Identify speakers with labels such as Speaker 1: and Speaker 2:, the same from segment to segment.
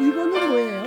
Speaker 1: 이거는 뭐예요?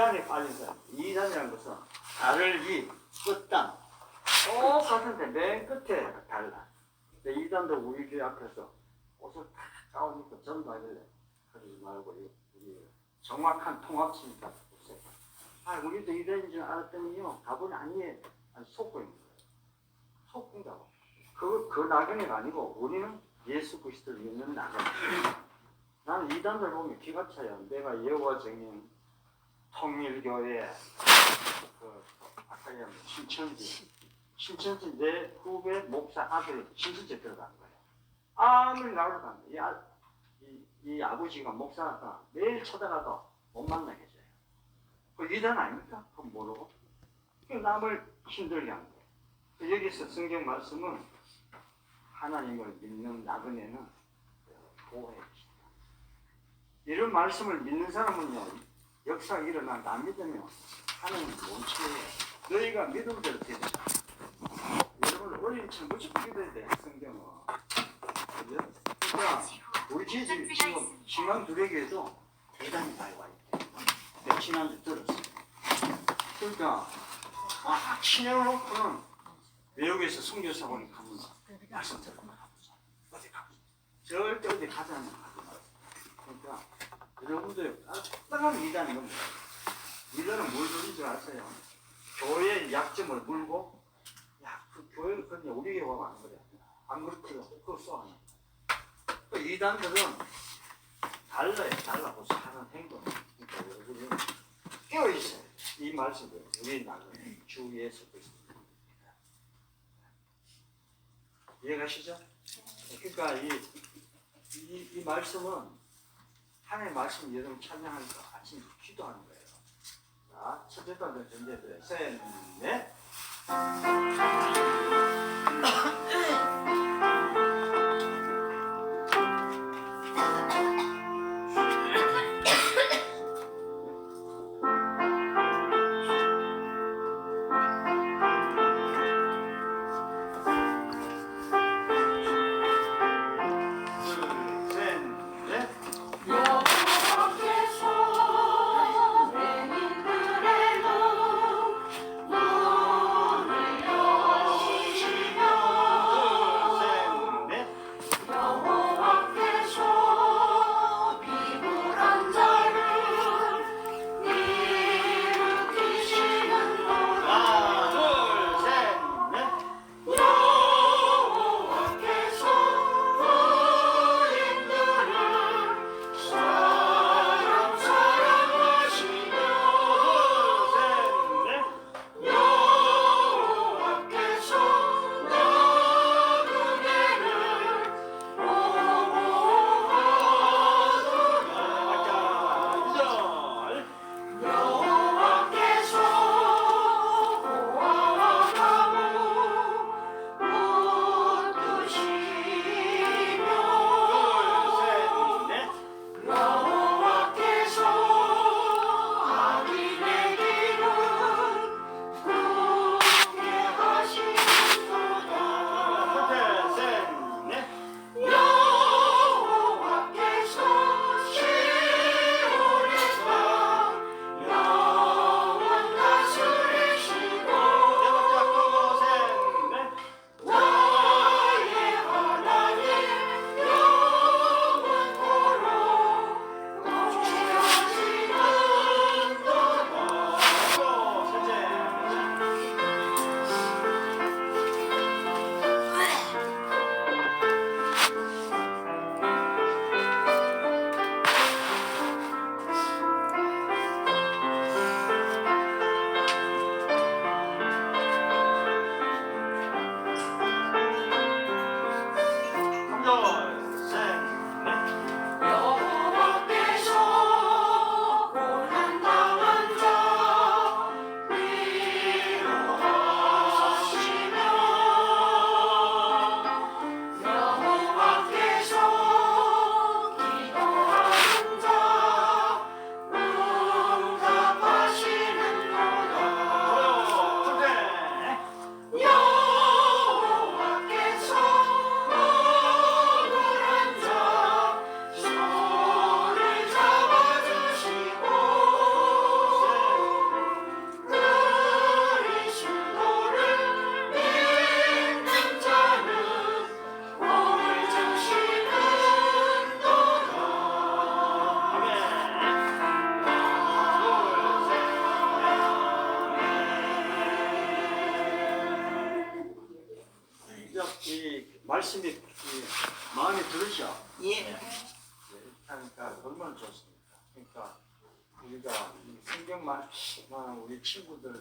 Speaker 1: 이단에 빠진 사람. 이단이라는 것은 달을 위, 끝단. 똑같은데 맨 끝에 달라. 근데 이단도 우리 교회 앞에서 옷을 다 까오니까 전부 하길래 그러지 말고 이- 우리 정확한 통합치니까 없어요. 아, 우리도 이단인 줄 알았더니요. 답은 아니에요. 아니, 속고 있는 거예요. 속군다고. 그, 그 나그네가 아니고 우리는 예수 그리스도를 믿는 나그네. 나는 이단들 보면 기가 차요. 내가 예호와 증인, 통일교회, 그, 아까 얘기한 신천지, 신천지 내 후배 목사 아들이 신천지 들어간 거예요. 아무리 나를 가면 이, 아, 이, 이 아버지가 목사가 매일 쳐다가도 못 만나게 해줘요. 그 이단 아닙니까? 그건 모르고. 그 남을 힘들게 하는 거예요. 그 여기서 성경 말씀은 하나님을 믿는 나그네는 보호해 주신다. 이런 말씀을 믿는 사람은요, 역사가 일어난다. 안 믿으면 하나님 멈추어요. 너희가 믿음대로 되는 여러분, 어린이처럼 무조건 믿어야 돼, 성경은. 그러니까, 우리 집이 지금 신앙 두레기에도 대단히 많이 와 있대. 내가 지난주 들었어. 그러니까, 아, 친해놓고는 외국에서 선교사원에 가면 말씀 들으면 가보자. 어디 가보자. 절대 어디 가지 않는 마세요. 그러니까 여러분들 따뜻한 미담이 겁니다. 미담은 뭘 부린 줄 아세요? 교회의 약점을 물고 야, 그 교회는 그냥 우리 교회 와안 그래. 안 그렇거든. 그거 쏘아내. 그 이단들은 달라요. 달라고 하는 행동. 그러니까 여러분이 깨어있어요. 이 말씀을 우리 나는 주 예수 그리스도. 이해가시죠? 그러니까 이, 이, 이 말씀은 하나님의 말씀 여러분 찬양하니까 같이 기도하는 거예요. 자, 첫째 번째 전제들 셋, 넷.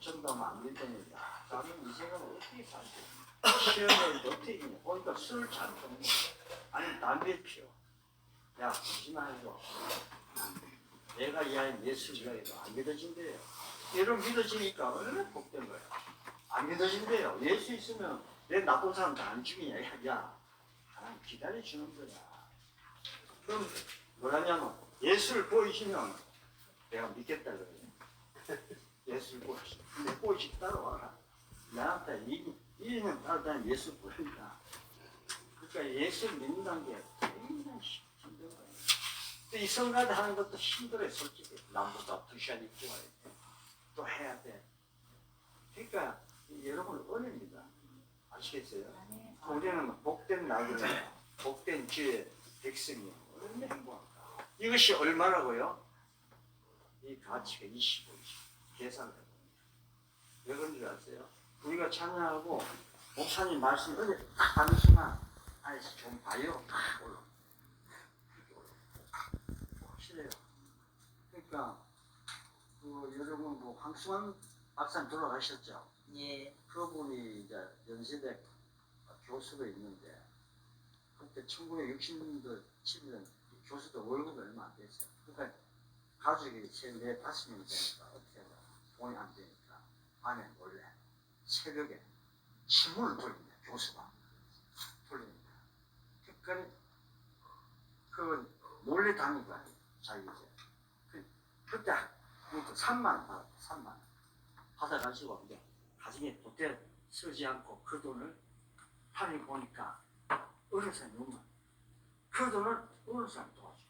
Speaker 1: 전담 안 믿으니까 나는 이 생각을 어떻게 살지? 시험을 어떻게 이기냐? 보니까 술을 잘 끊는 아니 담배 피워. 야 조심하고. 내가 이야기 예수 이야기도 안 믿어진대요. 이런 믿어지니까 얼마나 복된 거야. 안 믿어진대요. 예수 있으면 내 나쁜 사람 다 안 죽이냐? 야, 야. 하나님 기다려주는 거야. 그럼 뭐라냐면 예수를 보이시면 내가 믿겠다 그래요. 예수를. 근데 보이시 따라와라. 나한테 이 이는 따르다 예수 보인다. 그러니까 예수를 믿는다는 게 굉장히 힘든 거예요. 또이 성가대 하는 것도 힘들어요, 솔직히. 남보다 두 시간 입고 와야 돼. 또 해야 돼. 그러니까 여러분 어렵니다. 아시겠어요? 우리는 복된 나그네, 복된 주의 백성이요. 얼마나 행복한가. 이것이 얼마라고요? 이 가치가 25, 20. 계산을 해봅니다. 왜 그런 줄 아세요? 우리가 찬양하고 목사님 말씀 어제 딱 하는 순간 안에서 좀 봐요. 올라. 확실해요. 그러니까 그 여러분 뭐 황수환 박사님 돌아가셨죠?
Speaker 2: 예.
Speaker 1: 그분이 이제 연세대 교수로 있는데 그때 1960년도 70년 교수도 월급이 얼마 안 됐어요. 그러니까 가족이 세네 다섯 명이 되니까 돈이 안 되니까 밤에 몰래 새벽에 신문을 돌립니다. 교수가 돌립니다. 그러니까 그 몰래 다닌 거야. 자기 이제 그, 그때 그 3만 받았다. 3만 받아가지고 이제 가정에 보태 쓰지 않고 그 돈을 판을 보니까 어느 사람이 많아. 그 돈을 어느 사람이 도와줘.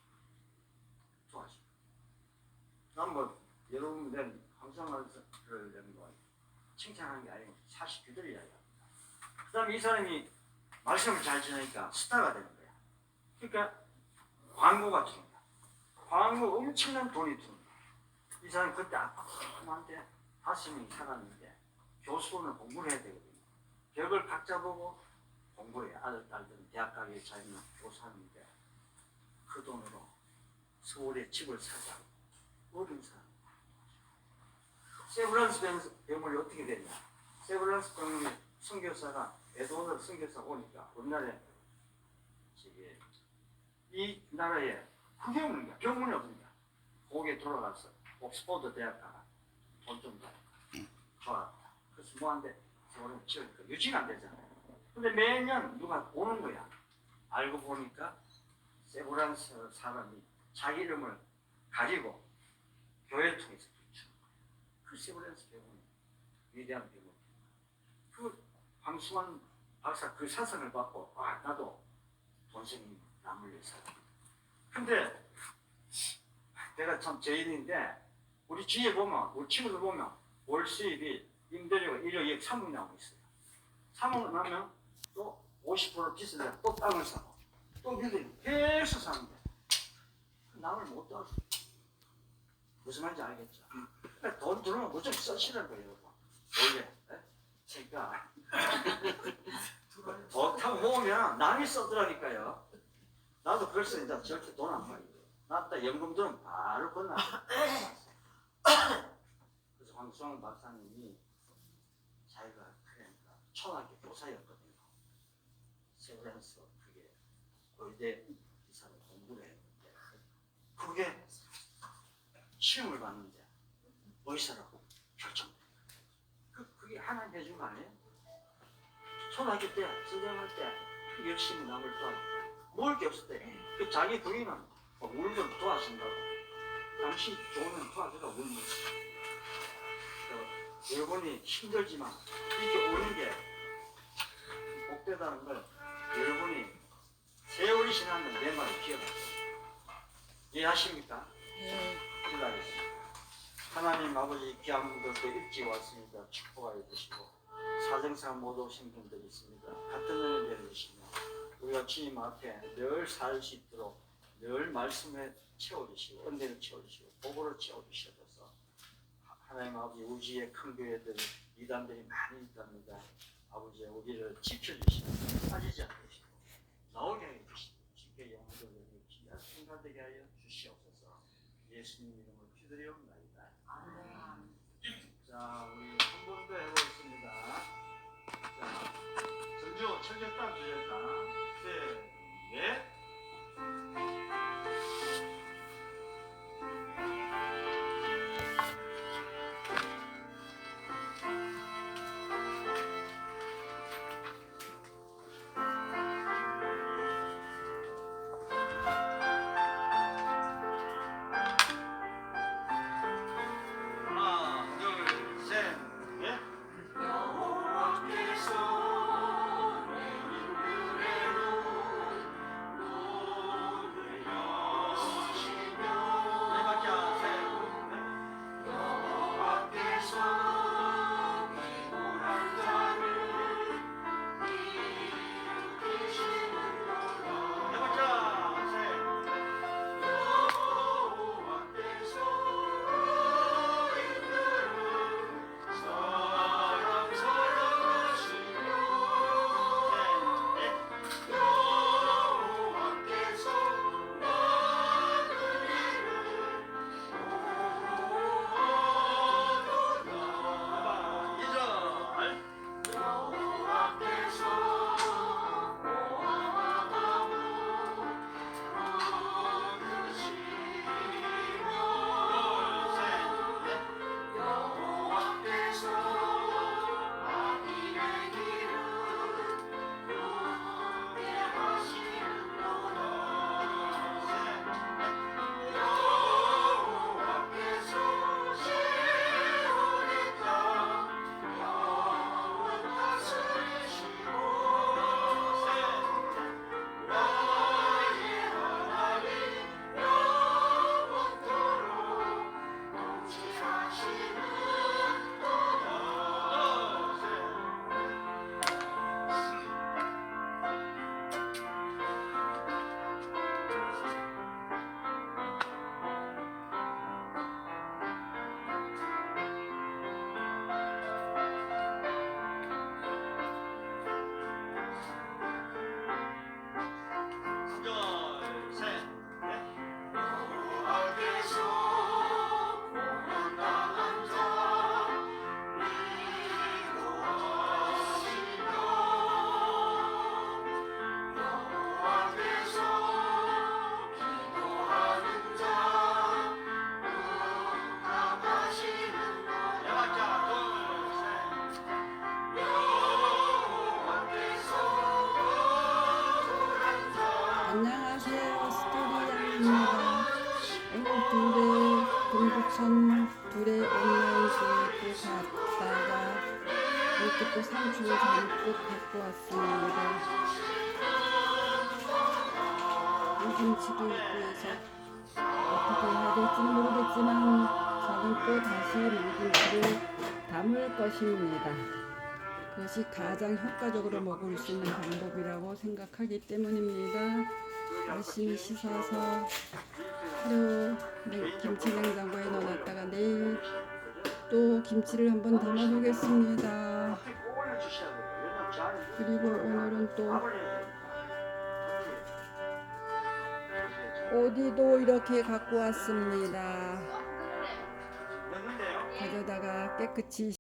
Speaker 1: 도와줘. 난뭐 여러분 낸 항상을 낸거 칭찬하는 게 아니고 사실 그대로 이야기합니다. 그 다음에 이 사람이 말씀을 잘 전하니까 스타가 되는 거야. 그러니까 광고가 들어온다. 광고 엄청난 돈이 들어온다. 이 사람이 그때 아파한테 다섯 명이 살았는데 교수는 공부를 해야 되거든요. 벽을 각자 보고 공부해. 아들, 딸들은 대학 가기 자기는 교사하는데 그 돈으로 서울에 집을 사자. 어린 사람. 세브란스 병- 병원이 어떻게 됐냐. 세브란스 병원이 선교사가 에드워드 선교사 오니까 우리나라에 저기 이 나라에. 병원이 없는 거야. 거기에 돌아가서 옥스퍼드 대학 가가 돈좀 더 좋았다. 그래서 뭐한데 서울에 치우니까 유지가 안 되잖아요. 근데 매년 누가 오는 거야. 알고 보니까 세브란스 사람이 자기 이름을 가리고 교회 통해서. 그 세브란스 병원이 위대한 병원. 그 황수만 박사 그 사상을 받고 아 나도 동생이 남을 위해서. 근데 내가 참 죄인인데 우리 주위에 보면 우리 친구들 보면 월 수입이 임대료가 1억 2억 3억 나오고 있어요. 3억 나면 또 50% 빚을 내고 또 땅을 사고 또 빌딩 계속 사는데 남을 못 도와줘. 무슨 말인지 알겠죠? 그러니까 돈 들어오면 무조건 써시는 거예요. 원래. 네? 그러니까 돈 타고 모으면 남이 써더라니까요. 나도 그래서 이제 절대 돈 안 벌어. 나딱 연금 들으면 바로 끝나. 그래서 황수왕 박사님이 자기가 그러니까 초등학교 교사였거든요. 세브란스 그게 고대 이사로 공부를 했는데 그게 시험을 봤는데 의사라고 결정돼. 그 그게 하나님 해준 거 아니에요? 초등학교 때 선생할 때 열심히 남을 도와 먹을 게 없을 때 그 자기 부인은 뭐 울면 도와준다고 당신 좋으면 도와주라 울면 그 여러분이 힘들지만 이렇게 오는 게 복되다는 걸 여러분이 세월이 지나면 내 말을 기억하세요. 이해하십니까?
Speaker 2: 예.
Speaker 1: 기도하겠습니다. 하나님 아버지 귀한 분들도 일찍 왔습니다. 축복하여 주시고 사정상 못 오신 분들 있습니다. 같은 은혜 내리시며 우리가 주님 앞에 늘 살 수 있도록 늘 말씀에 채워주시고 은혜를 채워주시고 복으로 채워주셔서 하나님 아버지 우리의 큰 교회들 이단들이 많이 있답니다. 아버지 우리를 지켜주시고 빠지지 않게 하시고
Speaker 3: 나오게 해주시고 주께 영광을 내주시고
Speaker 1: 순간되게 하여 주시옵소서 예수님 이름을 기드리옵나이다. 김치도 있고 해서 어떻게 해야 될지는 모르겠지만 저는 또 다시 물김치를 담을 것입니다. 그것이 가장 효과적으로 먹을 수 있는 방법이라고 생각하기 때문입니다. 열심히 씻어서 하루 냉- 김치 냉장고에 넣어놨다가 내일 또 김치를 한번 담아보겠습니다. 그리고 오늘은 또 어디도 이렇게 갖고 왔습니다. 가져다가 깨끗이